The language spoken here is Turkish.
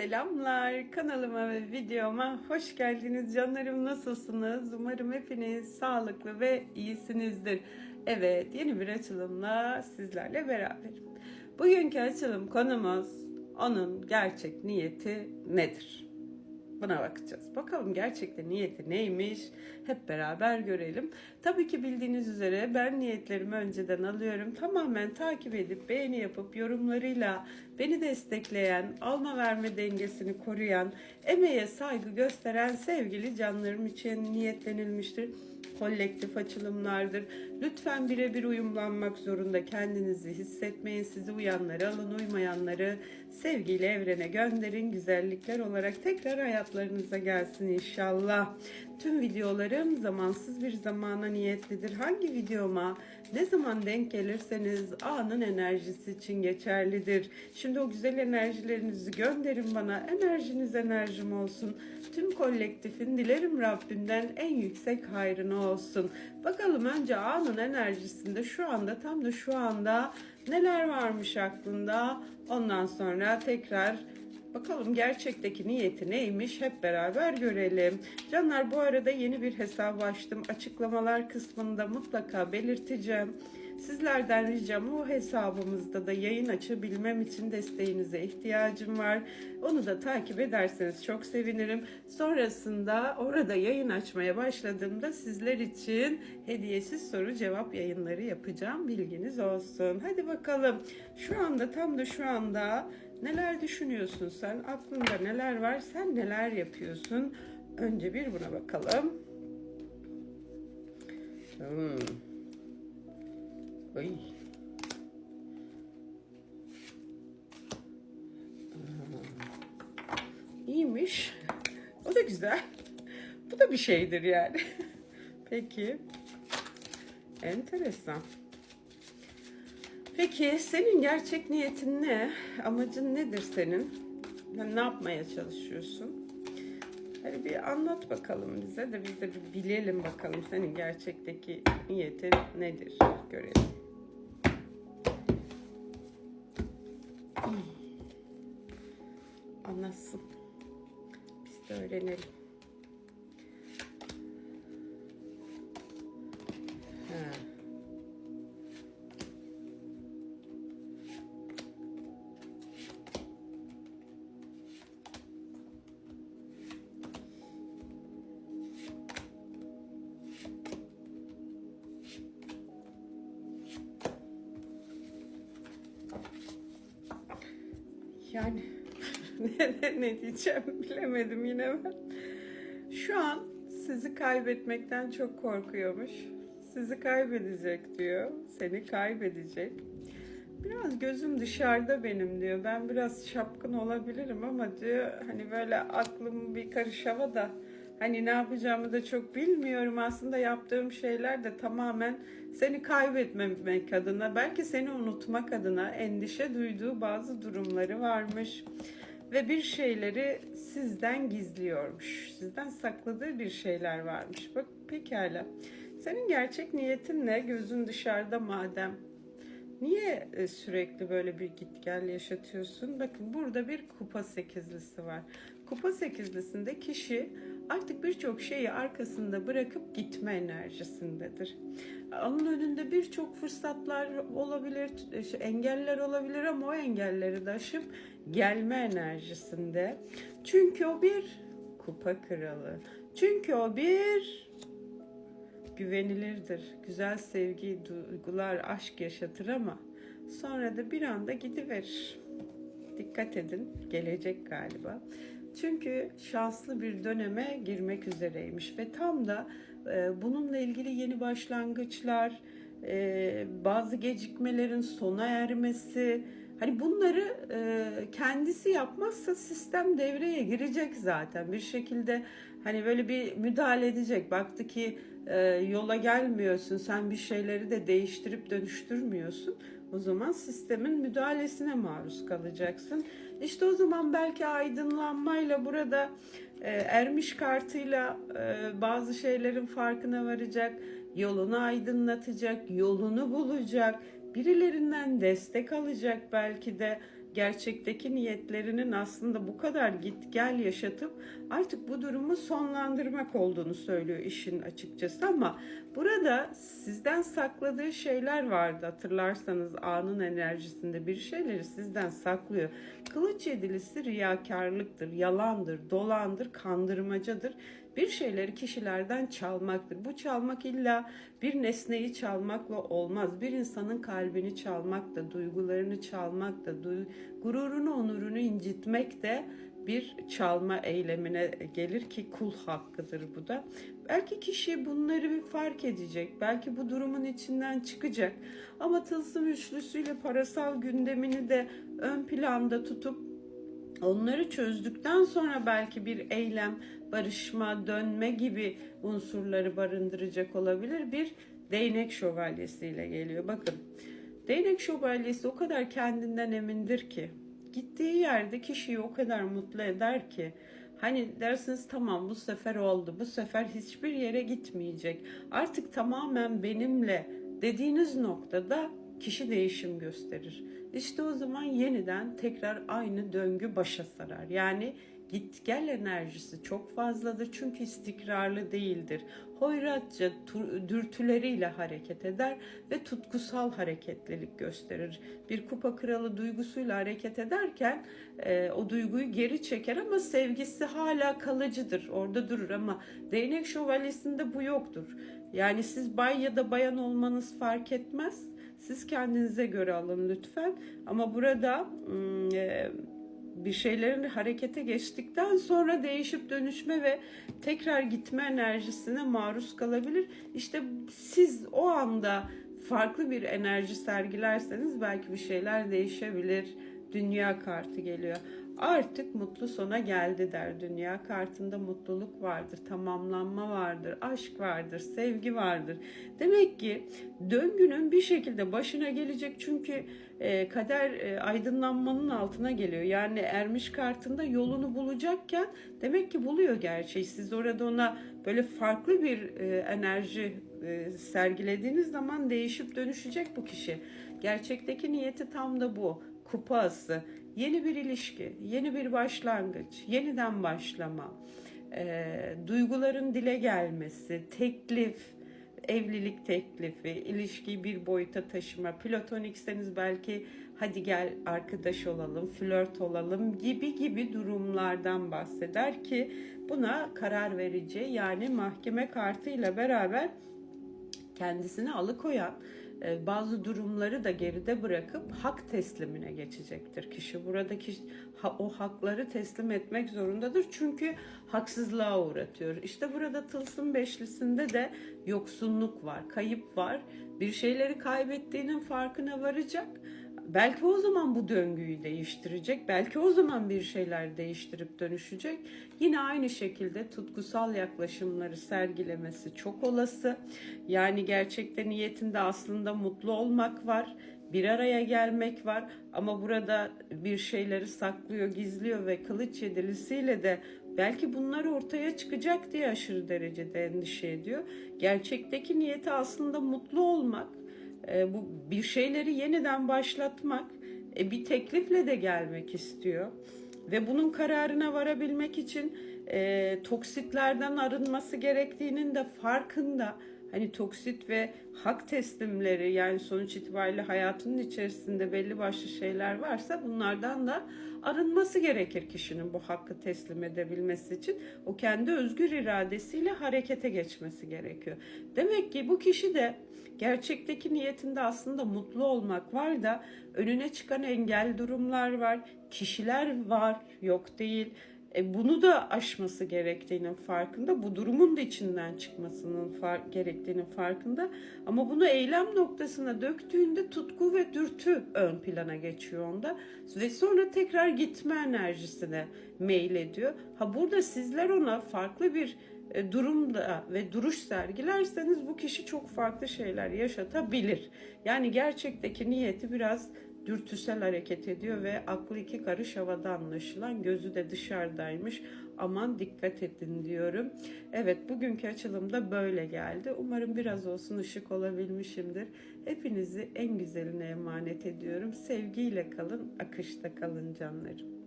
Selamlar. Kanalıma ve videoma hoş geldiniz canlarım. Nasılsınız? Umarım hepiniz sağlıklı ve iyisinizdir. Evet yeni bir açılımla sizlerle beraberim. Bugünkü açılım konumuz onun gerçek niyeti nedir buna bakacağız. Bakalım gerçekten niyeti neymiş? Hep beraber görelim. Tabii ki bildiğiniz üzere ben niyetlerimi önceden alıyorum. Tamamen takip edip beğeni yapıp yorumlarıyla beni destekleyen, alma verme dengesini koruyan, emeğe saygı gösteren sevgili canlarım için niyetlenilmiştir kolektif açılımlardır. Lütfen birebir uyumlanmak zorunda kendinizi hissetmeyin. Sizi uyanları alın, uymayanları sevgiyle evrene gönderin. Güzellikler olarak tekrar hayatlarınıza gelsin inşallah. Tüm videolarım zamansız bir zamana niyetlidir. Hangi videoma ne zaman denk gelirseniz anın enerjisi için geçerlidir. Şimdi o güzel enerjilerinizi gönderin bana. Enerjiniz enerjim olsun. Tüm kolektifin dilerim Rabbimden en yüksek hayrını olsun. Bakalım önce anın enerjisinde şu anda tam da şu anda neler varmış aklında. Ondan sonra tekrar Bakalım gerçekteki niyeti neymiş hep beraber görelim. Canlar bu arada yeni bir hesap açtım. Açıklamalar kısmında mutlaka belirteceğim. Sizlerden ricam o hesabımızda da yayın açabilmem için desteğinize ihtiyacım var. Onu da takip ederseniz çok sevinirim. Sonrasında orada yayın açmaya başladığımda sizler için hediyesiz soru cevap yayınları yapacağım. Bilginiz olsun. Hadi bakalım. Şu anda tam da şu anda neler düşünüyorsun sen? Aklında neler var? Sen neler yapıyorsun? Önce bir buna bakalım. Hmm. Ay. Aa. İyiymiş. O da güzel. Bu da bir şeydir yani. Peki. Enteresan. Peki senin gerçek niyetin ne? Amacın nedir senin? Ne yapmaya çalışıyorsun? Hadi bir anlat bakalım bize de biz de bir bilelim bakalım senin gerçekteki niyetin nedir görelim. Anlatsın. Biz de öğrenelim. Yani ne, ne, diyeceğim bilemedim yine ben. Şu an sizi kaybetmekten çok korkuyormuş. Sizi kaybedecek diyor. Seni kaybedecek. Biraz gözüm dışarıda benim diyor. Ben biraz şapkın olabilirim ama diyor hani böyle aklım bir karış havada. Hani ne yapacağımı da çok bilmiyorum. Aslında yaptığım şeyler de tamamen seni kaybetmemek adına, belki seni unutmak adına endişe duyduğu bazı durumları varmış. Ve bir şeyleri sizden gizliyormuş. Sizden sakladığı bir şeyler varmış. Bak pekala. Senin gerçek niyetin ne? Gözün dışarıda madem. Niye e, sürekli böyle bir git gel yaşatıyorsun? Bakın burada bir kupa sekizlisi var. Kupa sekizlisinde kişi artık birçok şeyi arkasında bırakıp gitme enerjisindedir. Onun önünde birçok fırsatlar olabilir, engeller olabilir ama o engelleri de aşıp gelme enerjisinde. Çünkü o bir kupa kralı. Çünkü o bir güvenilirdir. Güzel sevgi, duygular, aşk yaşatır ama sonra da bir anda gidiverir. Dikkat edin, gelecek galiba. Çünkü şanslı bir döneme girmek üzereymiş ve tam da e, bununla ilgili yeni başlangıçlar, e, bazı gecikmelerin sona ermesi, hani bunları e, kendisi yapmazsa sistem devreye girecek zaten bir şekilde hani böyle bir müdahale edecek. Baktı ki yola gelmiyorsun, sen bir şeyleri de değiştirip dönüştürmüyorsun. O zaman sistemin müdahalesine maruz kalacaksın. İşte o zaman belki aydınlanmayla burada e, ermiş kartıyla e, bazı şeylerin farkına varacak, yolunu aydınlatacak, yolunu bulacak, birilerinden destek alacak belki de gerçekteki niyetlerinin aslında bu kadar git gel yaşatıp artık bu durumu sonlandırmak olduğunu söylüyor işin açıkçası ama burada sizden sakladığı şeyler vardı hatırlarsanız anın enerjisinde bir şeyleri sizden saklıyor. Kılıç yedilisi riyakarlıktır, yalandır, dolandır, kandırmacadır. Bir şeyleri kişilerden çalmaktır. Bu çalmak illa bir nesneyi çalmakla olmaz. Bir insanın kalbini çalmak da, duygularını çalmak da, duy- gururunu, onurunu incitmek de bir çalma eylemine gelir ki kul hakkıdır bu da. Belki kişi bunları bir fark edecek. Belki bu durumun içinden çıkacak. Ama tılsım üçlüsüyle parasal gündemini de ön planda tutup Onları çözdükten sonra belki bir eylem, barışma, dönme gibi unsurları barındıracak olabilir. Bir değnek şövalyesiyle geliyor. Bakın, değnek şövalyesi o kadar kendinden emindir ki, gittiği yerde kişiyi o kadar mutlu eder ki, Hani dersiniz tamam bu sefer oldu, bu sefer hiçbir yere gitmeyecek. Artık tamamen benimle dediğiniz noktada kişi değişim gösterir. İşte o zaman yeniden tekrar aynı döngü başa sarar. Yani git gel enerjisi çok fazladır çünkü istikrarlı değildir. Hoyratça dürtüleriyle hareket eder ve tutkusal hareketlilik gösterir. Bir kupa kralı duygusuyla hareket ederken e, o duyguyu geri çeker ama sevgisi hala kalıcıdır. Orada durur ama değnek şövalyesinde bu yoktur. Yani siz bay ya da bayan olmanız fark etmez. Siz kendinize göre alın lütfen. Ama burada e, bir şeylerin harekete geçtikten sonra değişip dönüşme ve tekrar gitme enerjisine maruz kalabilir. İşte siz o anda farklı bir enerji sergilerseniz belki bir şeyler değişebilir. Dünya kartı geliyor. Artık mutlu sona geldi der. Dünya kartında mutluluk vardır, tamamlanma vardır, aşk vardır, sevgi vardır. Demek ki döngünün bir şekilde başına gelecek çünkü e, kader e, aydınlanmanın altına geliyor. Yani ermiş kartında yolunu bulacakken demek ki buluyor gerçeği. Siz orada ona böyle farklı bir e, enerji sergilediğiniz zaman değişip dönüşecek bu kişi. Gerçekteki niyeti tam da bu. Kupası, yeni bir ilişki, yeni bir başlangıç, yeniden başlama, e, duyguların dile gelmesi, teklif, evlilik teklifi, ilişkiyi bir boyuta taşıma, platonikseniz belki hadi gel arkadaş olalım, flört olalım gibi gibi durumlardan bahseder ki buna karar verici yani mahkeme kartıyla beraber kendisini alıkoyan bazı durumları da geride bırakıp hak teslimine geçecektir kişi. Buradaki o hakları teslim etmek zorundadır çünkü haksızlığa uğratıyor. İşte burada tılsım beşlisinde de yoksunluk var, kayıp var. Bir şeyleri kaybettiğinin farkına varacak. Belki o zaman bu döngüyü değiştirecek. Belki o zaman bir şeyler değiştirip dönüşecek. Yine aynı şekilde tutkusal yaklaşımları sergilemesi çok olası. Yani gerçekte niyetinde aslında mutlu olmak var. Bir araya gelmek var ama burada bir şeyleri saklıyor, gizliyor ve kılıç yedilisiyle de belki bunlar ortaya çıkacak diye aşırı derecede endişe ediyor. Gerçekteki niyeti aslında mutlu olmak, e, bu bir şeyleri yeniden başlatmak, e, bir teklifle de gelmek istiyor ve bunun kararına varabilmek için e, toksitlerden arınması gerektiğinin de farkında. Hani toksit ve hak teslimleri yani sonuç itibariyle hayatının içerisinde belli başlı şeyler varsa bunlardan da arınması gerekir kişinin bu hakkı teslim edebilmesi için. O kendi özgür iradesiyle harekete geçmesi gerekiyor. Demek ki bu kişi de gerçekteki niyetinde aslında mutlu olmak var da önüne çıkan engel durumlar var, kişiler var, yok değil. E, bunu da aşması gerektiğinin farkında, bu durumun da içinden çıkmasının far- gerektiğinin farkında. Ama bunu eylem noktasına döktüğünde tutku ve dürtü ön plana geçiyor onda ve sonra tekrar gitme enerjisine meylediyor. Ha burada sizler ona farklı bir e, durumda ve duruş sergilerseniz bu kişi çok farklı şeyler yaşatabilir. Yani gerçekteki niyeti biraz dürtüsel hareket ediyor ve aklı iki karış havada anlaşılan gözü de dışarıdaymış. Aman dikkat edin diyorum. Evet bugünkü açılımda böyle geldi. Umarım biraz olsun ışık olabilmişimdir. Hepinizi en güzeline emanet ediyorum. Sevgiyle kalın, akışta kalın canlarım.